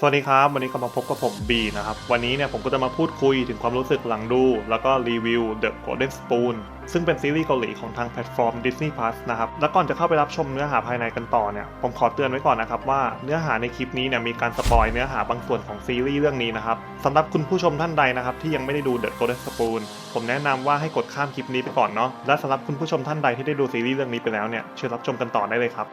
สวัสดีครับ วันนี้ก็มาพบกับผมบีนะครับ วันนี้เนี่ยผมก็จะมาพูดคุยถึงความรู้สึกหลังดู แล้วก็รีวิว The Golden Spoon ซึ่งเป็นซีรีส์เกาหลีของทางแพลตฟอร์ม Disney Plus นะครับ แล้วก่อนจะเข้าไปรับชมเนื้อหาภายในกันต่อเนี่ย ผมขอเตือนไว้ก่อนนะครับว่าเนื้อหาในคลิปนี้เนี่ยมีการสปอยเนื้อหาบางส่วนของซีรีส์เรื่องนี้นะครับสำหรับคุณผู้ชมท่านใดนะครับที่ยังไม่ได้ดู The Golden Spoon ผมแนะนำว่าให้กดข้ามคลิปนี้ไปก่อนเนาะ และสำหรับคุณผู้ชมท่านใดที่ได้ดูซีรีส์เรื่องนี้ไปแล้วเนี่ยเชิญรับชมกันต่อได้เลยครับ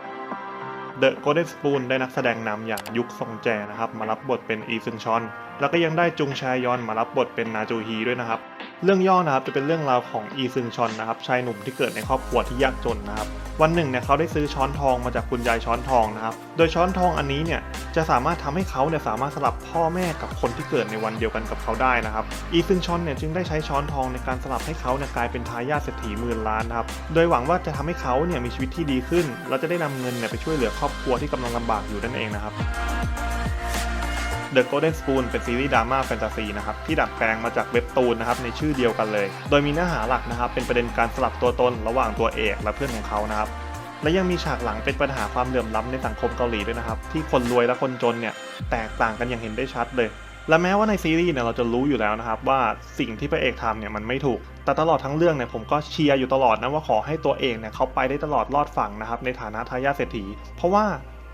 เดอะโกลเด้นสปูนได้นักแสดงนำอย่างยุคซงแจนะครับ มารับบทเป็นอีซึงชอน แล้วก็ยังได้จุงชายอนมารับบทเป็นนาจูฮีด้วยนะครับ เรื่องย่อนะครับจะเป็นเรื่องราวของอีซึงชอนนะครับชายหนุ่มที่เกิดในครอบครัวที่ยากจนนะครับ วันหนึ่งเนี่ยเขาได้ซื้อช้อนทองมาจากคุณยายช้อนทองนะครับ โดยช้อนทองอันนี้เนี่ยจะสามารถทำให้เขาเนี่ยสามารถสลับพ่อแม่กับคนที่เกิดในวันเดียวกันกับเขาได้นะครับ อีซึงชอนเนี่ยจึงได้ใช้ช้อนทองในการสลับให้เขาเนี่ยกลายเป็นทายาทเศรษฐีหมื่นล้านนะครับ โดยหวังว่าจะทำให้เขาเนี่ยมีชีวิตที่ดีขึ้น และจะได้นำเงินเนี่ยไปช่วยเหลือครอบครัวที่กำลังลำบากอยู่นั่นเองนะครับ The Golden Spoon เป็นซีรีส์ดราม่าแฟนตาซีนะครับที่ดัดแปลงมาจากเว็บตูนนะครับในชื่อเดียวกันเลย โดยมีเนื้อหาหลักนะครับเป็นประเด็นการสลับตัวตนระหว่างตัวเอกและเพื่อนของเขานะครับและยังมีฉากหลังเป็นปัญหาความเหลื่อมล้ำในสังคมเกาหลีด้วยนะครับที่คนรวยและคนจนเนี่ยแตกต่างกันอย่างเห็นได้ชัดเลย และแม้ว่าในซีรีส์เนี่ยเราจะรู้อยู่แล้วนะครับว่าสิ่งที่พระเอกทำเนี่ยมันไม่ถูก แต่ตลอดทั้งเรื่องเนี่ยผมก็เชียร์อยู่ตลอดนะว่าขอให้ตัวเอกเนี่ยเขาไปได้ตลอดรอดฝั่งนะครับในฐานะทายาทเศรษฐี เพราะว่า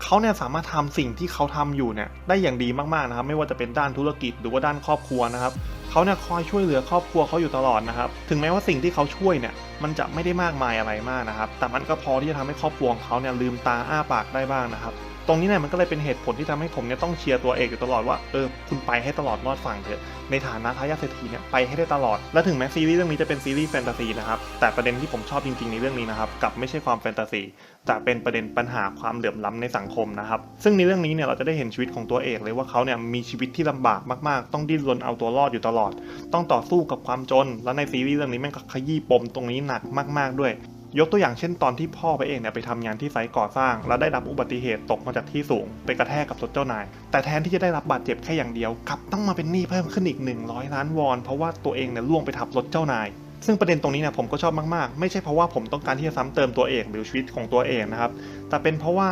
เขาเนี่ยสามารถทำสิ่งที่เขาทำอยู่เนี่ยได้อย่างดีมากๆนะครับ ไม่ว่าจะเป็นด้านธุรกิจหรือว่าด้านครอบครัวนะครับเขาเนี่ยคอยช่วยเหลือครอบครัวเขาอยู่ตลอดนะครับ ถึงแม้ว่าสิ่งที่เขาช่วยเนี่ย มันจะไม่ได้มากมายอะไรมากนะครับ แต่มันก็พอที่จะทำให้ครอบครัวของเขาเนี่ยลืมตาอ้าปากได้บ้างนะครับ ตรงนี้เนี่ยมันก็เลยเป็นเหตุผลที่ทำให้ผมเนี่ยต้องเชียร์ตัวเอกอยู่ตลอดว่าเออคุณไปให้ตลอดรอดฝั่งเถอะ ในฐานะทายาทเศรษฐีเนี่ยไปให้ได้ตลอด และถึงแม้ซีรีส์เรื่องนี้จะเป็นซีรีส์แฟนตาซีนะครับแต่ประเด็นที่ผมชอบจริงๆในเรื่องนี้นะครับกับไม่ใช่ความแฟนตาซีแต่เป็นประเด็นปัญหาความเหลื่อมล้ำในสังคมนะครับซึ่งในเรื่องนี้เนี่ยเราจะได้เห็นชีวิตของตัวเอกเลยว่าเขาเนี่ยมีชีวิตที่ลำบากมากๆ ต้องดิ้นรนเอาตัวรอดอยู่ตลอด ต้องต่อสู้กับความจน และในซีรีส์เรื่องนี้แม่งก็ขยี้ปมตรงนี้หนักมากๆด้วย ยกตัวอย่างเช่นตอนที่พ่อไปเองเนี่ยไปทำงานที่ไซต์ก่อสร้าง แล้วได้รับอุบัติเหตุตกมาจากที่สูง ไปกระแทกกับรถเจ้านาย แต่แทนที่จะได้รับบาดเจ็บแค่อย่างเดียวกลับต้องมาเป็นหนี้เพิ่มขึ้นอีก 100 ล้านวอน เพราะว่าตัวเองเนี่ยล่วงไปทับรถเจ้านายซึ่งประเด็นตรงนี้เนี่ยผมก็ชอบมากๆ ไม่ใช่เพราะว่าผมต้องการที่จะซ้ำเติมตัวเองหรือชีวิตของตัวเองนะครับ แต่เป็นเพราะว่า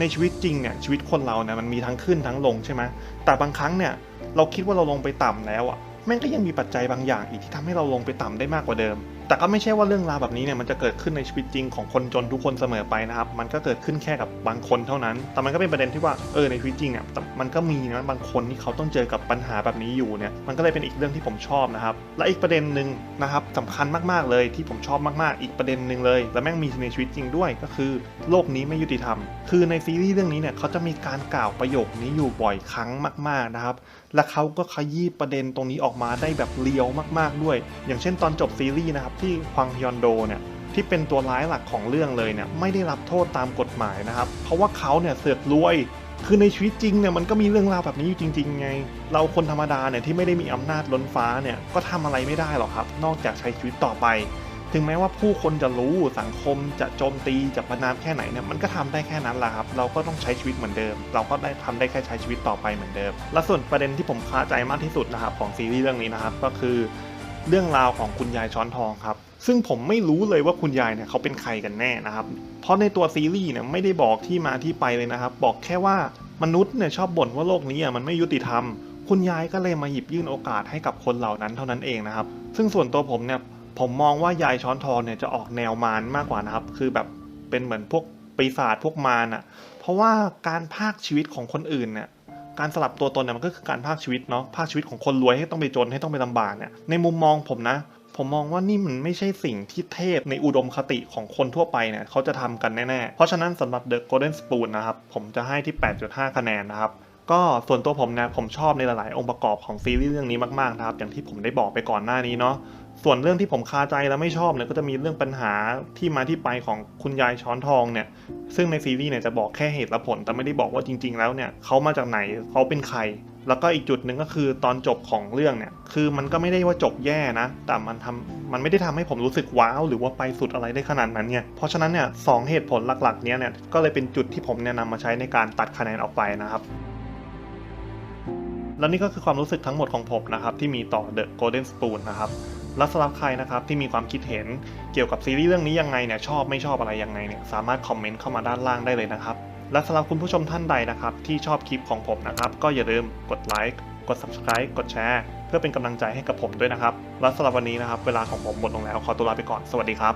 ในชีวิตจริงเนี่ยชีวิตคนเราเนี่ยมันมีทั้งขึ้นทั้งลงใช่ไหมแต่บางครั้งเนี่ยเราคิดว่าเราลงไปต่ำแล้วอะแม่งก็ยังมีปัจจัยบางอย่างอีกที่ทำให้เราลงไปต่ำได้มากกว่าเดิมแต่ก็ไม่ใช่ว่าเรื่องราวแบบนี้เนี่ยมันจะเกิดขึ้นในชีวิตจริงของคนจนทุกคนเสมอไปนะครับ มันก็เกิดขึ้นแค่กับบางคนเท่านั้น แต่มันก็เป็นประเด็นที่ว่าเออในชีวิตจริงเนี่ยมันก็มีนะบางคนที่เขาต้องเจอกับปัญหาแบบนี้อยู่เนี่ยมันก็เลยเป็นอีกเรื่องที่ผมชอบนะครับ และอีกประเด็นหนึ่งนะครับสำคัญมากๆเลยที่ผมชอบมากๆ อีกประเด็นหนึ่งเลย และแม่งมีในชีวิตจริงด้วยก็คือ โลกนี้ไม่ยุติธรรม คือในซีรีส์เรื่องนี้เนี่ยเขาจะมีการกล่าวประโยคนี้อยู่บ่อยครั้งมาก ๆนะครับและเขาก็ขยี้ประเด็นตรงนี้ออกมาได้แบบเลียวมาก ๆด้วย อย่างเช่นตอนจบซีรีส์นะครับที่ฮวังฮยอนโดเนี่ยที่เป็นตัวร้ายหลักของเรื่องเลยเนี่ยไม่ได้รับโทษตามกฎหมายนะครับ เพราะว่าเขาเนี่ยเสือกรวย คือในชีวิตจริงเนี่ยมันก็มีเรื่องราวแบบนี้อยู่จริง ๆ ไง เราคนธรรมดาเนี่ยที่ไม่ได้มีอำนาจล้นฟ้าเนี่ยก็ทำอะไรไม่ได้หรอกครับ นอกจากใช้ชีวิตต่อไป ถึงแม้ว่าผู้คนจะรู้สังคมจะโจมตีจะประนามแค่ไหนเนี่ยมันก็ทำได้แค่นั้นแหละครับ เราก็ต้องใช้ชีวิตเหมือนเดิม เราก็ได้ทำได้แค่ใช้ชีวิตต่อไปเหมือนเดิม และส่วนประเด็นที่ผมคาใจมากที่สุดนะครับของซีรีส์เรื่องนี้นะครับก็คือ เรื่องราวของคุณยายช้อนทองครับ ซึ่งผมไม่รู้เลยว่าคุณยายเนี่ยเขาเป็นใครกันแน่นะครับ เพราะในตัวซีรีส์เนี่ยไม่ได้บอกที่มาที่ไปเลยนะครับ บอกแค่ว่ามนุษย์เนี่ยชอบบ่นว่าโลกนี้อะมันไม่ยุติธรรม คุณยายก็เลยมาหยิบยื่นโอกาสให้กับคนเหล่านั้นเท่านั้นเองนะครับ ซึ่งส่วนตัวผมเนี่ยผมมองว่ายายช้อนทองเนี่ยจะออกแนวมารมากกว่านะครับ คือแบบเป็นเหมือนพวกปีศาจพวกมารอะ เพราะว่าการพากชีวิตของคนอื่นเนี่ย การสลับตัวตนเนี่ยมันก็คือการภาคชีวิตเนาะภาคชีวิตของคนรวยให้ต้องไปจนให้ต้องไปลำบากเนี่ยในมุมมองผมนะ ผมมองว่านี่มันไม่ใช่สิ่งที่เทพในอุดมคติของคนทั่วไปเนี่ยเขาจะทำกันแน่ๆ เพราะฉะนั้นสำหรับ The Golden Spoon นะครับ ผมจะให้ที่ 8.5 คะแนนนะครับ ก็ส่วนตัวผมเนี่ยผมชอบในหลาย ๆ องค์ประกอบของซีรีส์เรื่องนี้มาก ๆ นะครับ อย่างที่ผมได้บอกไปก่อนหน้านี้เนาะส่วนเรื่องที่ผมคาใจและไม่ชอบเนี่ยก็จะมีเรื่องปัญหาที่มาที่ไปของคุณยายช้อนทองเนี่ย ซึ่งในซีรีส์เนี่ยจะบอกแค่เหตุและผล แต่ไม่ได้บอกว่าจริง ๆ แล้วเนี่ยเขามาจากไหนเขาเป็นใคร แล้วก็อีกจุดหนึ่งก็คือตอนจบของเรื่องเนี่ย คือมันก็ไม่ได้ว่าจบแย่นะ แต่มันทำมันไม่ได้ทำให้ผมรู้สึกว้าวหรือว่าไปสุดอะไรได้ขนาดนั้นเนี่ยเพราะฉะนั้นเนี่ยสองเหตุผลหลัก ๆ เนี้ยเนี่ยก็เลยเป็นจุดที่ผมเนี่ยนำมาใช้ในการตัดคะแนนออกไปนะครับ และนี่ก็คือความรู้สึกทั้งหมดของผมนะครับที่มีต่อ The Golden Spoon นะครับและสำหรับใครนะครับที่มีความคิดเห็นเกี่ยวกับซีรีส์เรื่องนี้ยังไงเนี่ยชอบไม่ชอบอะไรยังไงเนี่ยสามารถคอมเมนต์เข้ามาด้านล่างได้เลยนะครับและสำหรับคุณผู้ชมท่านใดนะครับที่ชอบคลิปของผมนะครับก็อย่าลืมกดไลค์กด subscribe กดแชร์เพื่อเป็นกำลังใจให้กับผมด้วยนะครับและสำหรับวันนี้นะครับเวลาของผมหมดลงแล้วขอตัวลาไปก่อนสวัสดีครับ